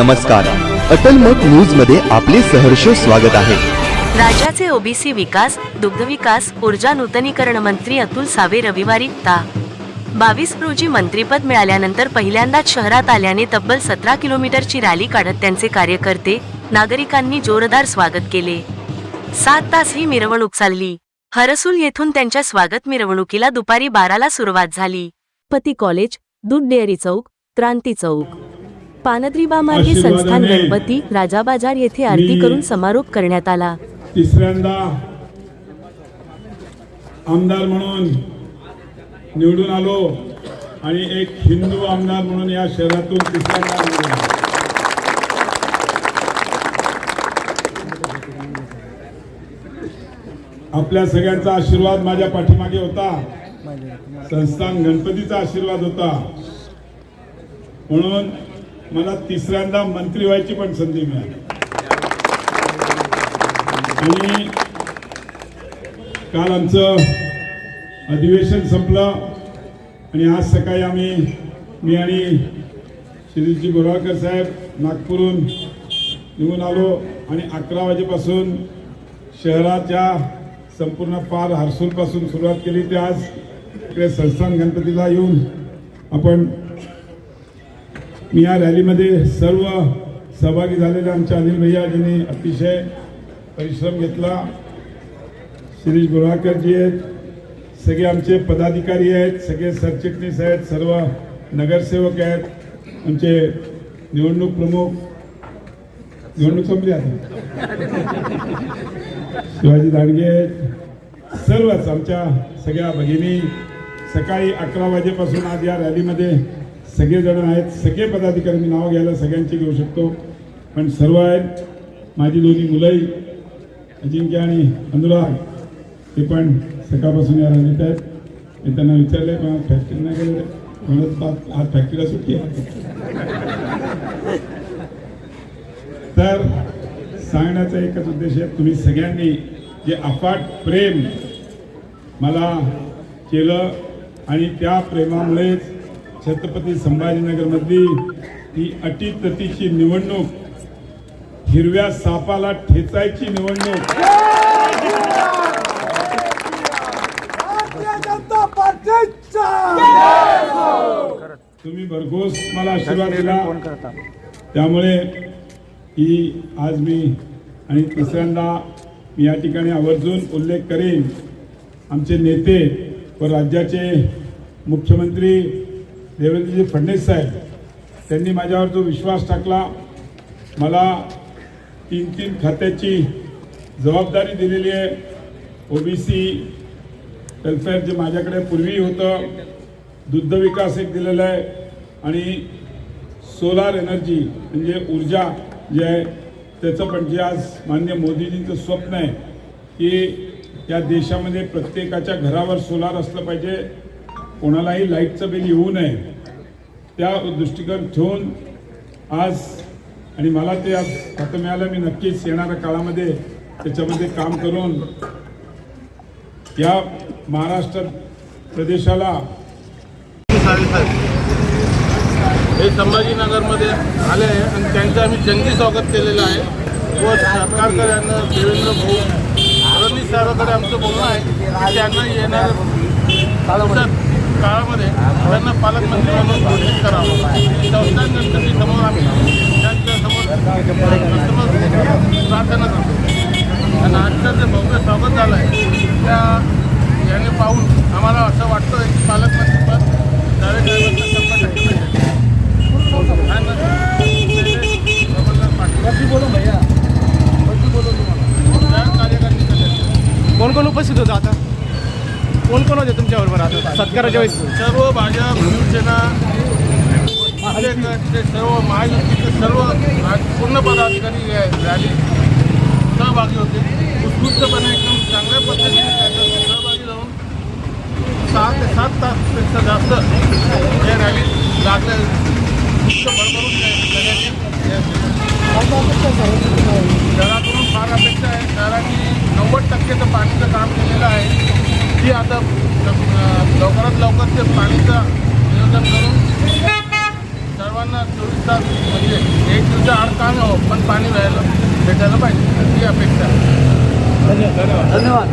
नमस्कार. अटल मत न्यूजमध्ये आपले सहर्ष स्वागत आहे. राज्याचे ओबीसी विकास दुग्धविकास ऊर्जा नूतनीकरण मंत्री अतुल सावे रविवारी ता. बावीस रोजी मंत्रीपद मिळाल्यानंतर पहिल्यांदाच शहरात आल्याने तब्बल सतरा किलोमीटरची रॅली काढत त्यांचे कार्यकर्ते नागरिकांनी जोरदार स्वागत केले. सात तास ही मिरवणूक चालली. हरसूल येथून त्यांच्या स्वागत मिरवणुकीला दुपारी बाराला सुरुवात झाली. पती कॉलेज दूध डेअरी चौक क्रांती चौक. पानद्रीबा मार्गे संस्थान गणपती राजा बाजार येथे आरती करून समारोप करण्यात आला. तिसऱ्यांदा आमदार म्हणून निवडून आलो आणि एक हिंदू आमदार म्हणून या शहरातून तिसऱ्यांदा. आपल्या सगळ्यांचा आशीर्वाद माझ्या पाठीमागे होता. संस्थान गणपतीचा आशीर्वाद होता. म्हणून मला तिसऱ्यांदा मंत्री व्हायची पण संधी मिळाली. आणि काल आमचं अधिवेशन संपलं आणि आज सकाळी आम्ही मी आणि श्रीजी गोराळकर साहेब नागपूरहून निघून आलो आणि अकरा वाजेपासून शहराच्या संपूर्ण पार हर्सूलपासून सुरुवात केली. ते आज इकडे संस्थान गणपतीला येऊन आपण मी या रॅलीमध्ये सर्व सहभागी झालेले आमच्या अनिल भैया ज्यांनी अतिशय परिश्रम घेतला. शिरीष गोराळकरजी आहेत. सगळे आमचे पदाधिकारी आहेत. सगळे सरचिटणीस आहेत. सर्व नगरसेवक आहेत. आमचे निवडणूक प्रमुख. निवडणूक संपली आता. शिवाजी दांडगे आहेत. सर्वच आमच्या सगळ्या भगिनी. सकाळी अकरा वाजेपासून आज या रॅलीमध्ये सगळेजण आहेत सगळे पदाधिकारी मी नाव घ्यायला सगळ्यांची घेऊ शकतो. पण सर्व आहेत माझी दोन्ही मुलंही अजिंक्य आणि अनुराग ते पण सकाळपासून या रॅलीत आहेत. मी त्यांना विचारले पण फॅक्टरी नाही गेले म्हणत आज फॅक्टरीला सुट्टी आहे? तर सांगण्याचा एकच उद्देश आहे तुम्ही सगळ्यांनी जे अफाट प्रेम मला केलं आणि त्या प्रेमामुळेच छत्रपती संभाजीनगरमधली ही अटीतटीची निवडणूक हिरव्या सापाला ठेचायची निवडणूक. तुम्ही भरघोस मला आशीर्वाद दिला. त्यामुळे ही आज मी आणि तिसऱ्यांदा मी या ठिकाणी आवर्जून उल्लेख करेन. आमचे नेते व राज्याचे मुख्यमंत्री देवेंद्रजी फडणवीस साहेब त्यांनी माझ्यावर जो विश्वास टाकला मला तीन तीन खात्याची जबाबदारी दिलेली आहे. ओबीसी वेलफेअर जे माझ्याकडे पूर्वी होतं दुग्ध विकास एक दिलेला आहे. आणि सोलार एनर्जी म्हणजे ऊर्जा जे आहे त्याचं पण जे आज मान्य मोदीजींचं स्वप्न आहे की या देशामध्ये प्रत्येकाच्या घरावर सोलार असलं पाहिजे. कोणालाही लाईटचं बिल येऊ नये त्या दृष्टिकोन ठेवून आज आणि मला ते आज खातं मिळालं मी नक्कीच येणाऱ्या काळामध्ये त्याच्यामध्ये काम करून या महाराष्ट्र प्रदेशाला हे संभाजीनगरमध्ये आले आहे आणि त्यांचं आम्ही जंगी स्वागत केलेलं आहे. व सरकारकडे यांना देवेंद्र भाऊ फडणवीस साहेबाकडे आमचं बोलणं आहे की त्यांना येणार काळामध्ये त्यांना पालकमंत्री म्हणून घोषित करावं. संस्थान गणपती समोर आम्ही त्यांच्यासमोर प्रार्थना करतो. आणि आजचं जे भव्य स्वागत झालं आहे त्या याने पाहून आम्हाला असं वाटतं की पालकमंत्रीपद साहेबांना शंभर टक्के मिळेल कोण कोण उपस्थित होतं आता? कोण कोण होते तुमच्या बरोबर आता? सत्काराच्या वेळेस? सर्व भाजप शिवसेना ते सर्व महायुतीचे सर्व पूर्ण पदाधिकारी रॅली सहभागी होते. उत्कृष्टपणे एकदम चांगल्या पद्धतीने सहभागी राहून सहा ते सात तासपेक्षा जास्त या रॅली लागले इतकं भरभरून सगळ्यांनी शहराकडून फार अपेक्षा आहे शहराची नव्वद टक्केचं पाणीचं काम केलेलं आहे ती आता अं, लवकरात लवकर ते पाणीचं नियोजन करून सर्वांना चोवीस दिवसात म्हणजे एक दिवसा आड का हो पण पाणी व्हायला भेटायला पाहिजे. ही अपेक्षा आहे. धन्यवाद.